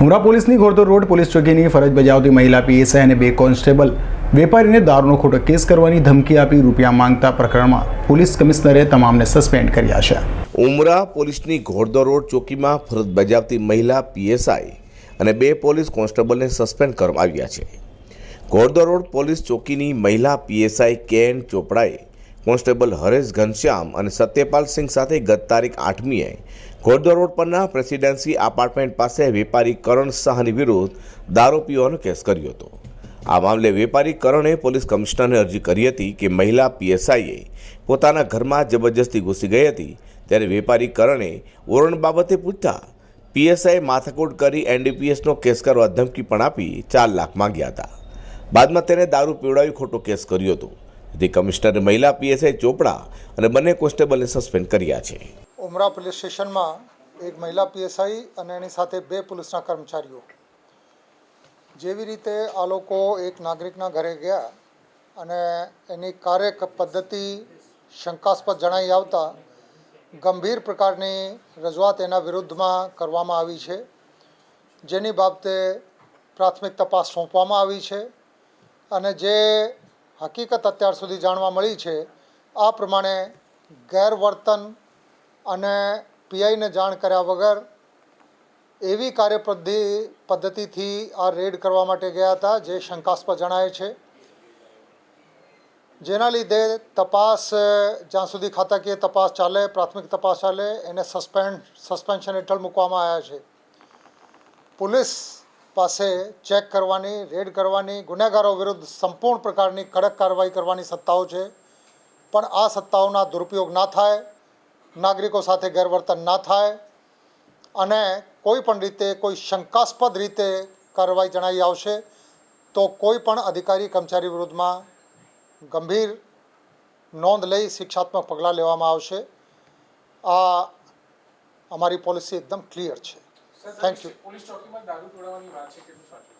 મુરા પોલીસની Ghoddod road police ચોકીની ફરજ બજાવતી મહિલા પીએસઆઈ અને બે કોન્સ્ટેબલ વેપારીને દારૂનો ખોટો કેસ કરવાની ધમકી આપી રૂપિયા માંગતા પ્રકરણમાં પોલીસ કમિશનરે તમામને સસ્પેન્ડ કર્યા છે. ઉમરા પોલીસની ઘોડદો રોડ ચોકીમાં ફરજ બજાવતી મહિલા પીએસઆઈ અને બે પોલીસ કોન્સ્ટેબલને સસ્પેન્ડ કરવામાં આવ્યા છે. ઘોડદો રોડ પોલીસ ચોકીની મહિલા પીએસઆઈ કે એન ચોપડાએ કોન્સ્ટેબલ હરેશ ઘનશ્યામ અને સત્યપાલ સિંહ સાથે ગત તારીખ આઠમીએ ઘોડદોર રોડ પરના પ્રેસિડેન્સી એપાર્ટમેન્ટ પાસે વેપારી કરણ શાહની વિરુદ્ધ દારૂ પીવાનો કેસ કર્યો હતો. આ મામલે વેપારી કરણે પોલીસ કમિશનરને અરજી કરી હતી કે મહિલા પીએસઆઈએ પોતાના ઘરમાં જબરજસ્તી ઘૂસી ગઈ હતી ત્યારે વેપારી કરણે ઓરણ બાબતે પૂછતા પીએસઆઈ માથાકૂટ કરી એનડીપીએસનો કેસ કરવા ધમકી પણ આપી ચાર લાખ માંગ્યા હતા. બાદમાં તેને દારૂ પીવડાવી ખોટો કેસ કર્યો હતો. જેથી કમિશનર મહિલા પીએસઆઈ ચોપડા અને બંને કોન્સ્ટેબલને સસ્પેન્ડ કર્યા છે. ઉમરા પોલીસ સ્ટેશનમાં એક મહિલા પીએસઆઈ અને એની સાથે બે પોલીસના કર્મચારીઓ. જેવી રીતે આ લોકો એક નાગરિકના ઘરે ગયા અને એની કાર્ય પદ્ધતિ શંકાસ્પદ જણાઈ આવતા ગંભીર પ્રકારની રજૂઆત એના વિરુદ્ધમાં કરવામાં આવી છે. જેની બાબતે પ્રાથમિક તપાસ સોંપવામાં આવી છે અને જે હકીકત અત્યાર સુધી જાણવા મળી છે. આ પ્રમાણે ગેરવર્તન અને પીઆઈને જાણ કર્યા વગર એવી કાર્યપદ્ધિ પદ્ધતિથી આ રેડ કરવા માટે ગયા હતા, જે શંકાસ્પદ જણાય છે. જેના લીધે તપાસ, જ્યાં સુધી ખાતાકીય તપાસ ચાલે, પ્રાથમિક તપાસ ચાલે, એને સસ્પેન્ડ, સસ્પેન્શન હેઠળ મૂકવામાં આવ્યા છે. પોલીસ પાસે ચેક કરવાની, રેડ કરવાની, ગુનેગારો વિરુદ્ધ સંપૂર્ણ પ્રકારની કડક કાર્યવાહી કરવાની સત્તાઓ છે. પણ આ સત્તાઓના દુરુપયોગ ના થાય, નાગરિકો સાથે ગેરવર્તન ના થાય અને કોઈ પણ રીતે, કોઈ શંકાસ્પદ રીતે કાર્યવાહી જણાવી આવશે, તો કોઈ પણ અધિકારી, કર્મચારી વિરુદ્ધમાં ગંભીર નોંધ લઈ શિક્ષાત્મક પગલાં લેવામાં આવશે. આ અમારી પોલિસી એકદમ ક્લિયર છે. થેન્ક યુ પોલીસ ચોકીમાં દારૂ પીવડાવવાની વાત છે કેટલું સાચું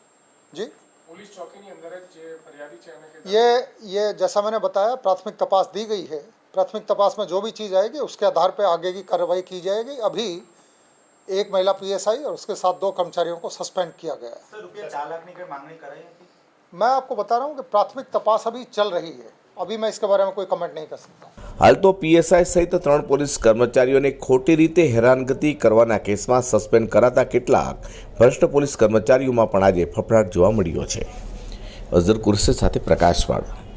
जी પોલીસ ચોકીની અંદર જ જે ફરિયાદી છે એને કે ये ये जैसा मैंने बताया प्राथमिक तपास दी गई है प्राथमिक तपास में जो भी चीज़ आएगी उसके आधार पर आगे की कार्रवाई की जाएगी अभी एक महिला पीएसआई और उसके साथ दो कर्मचारियों को सस्पेंड किया गया है सर रुपया चार लाख की कोई मांगनी कराई थी मैं आपको बता रहा हूँ कि प्राथमिक तपास अभी चल रही है अभी मैं इसके बारे में कोई कमेंट नहीं कर सकता હાલ તો પીએસઆઈ સહિત ત્રણ પોલીસ કર્મચારીઓને ખોટી રીતે હેરાનગતિ કરવાના કેસમાં સસ્પેન્ડ કરાતા કેટલાક ભ્રષ્ટ પોલીસ કર્મચારીઓમાં પણ આજે ફફડાટ જોવા મળ્યો છે. અઝર કુરશે સાથે પ્રકાશવાળા.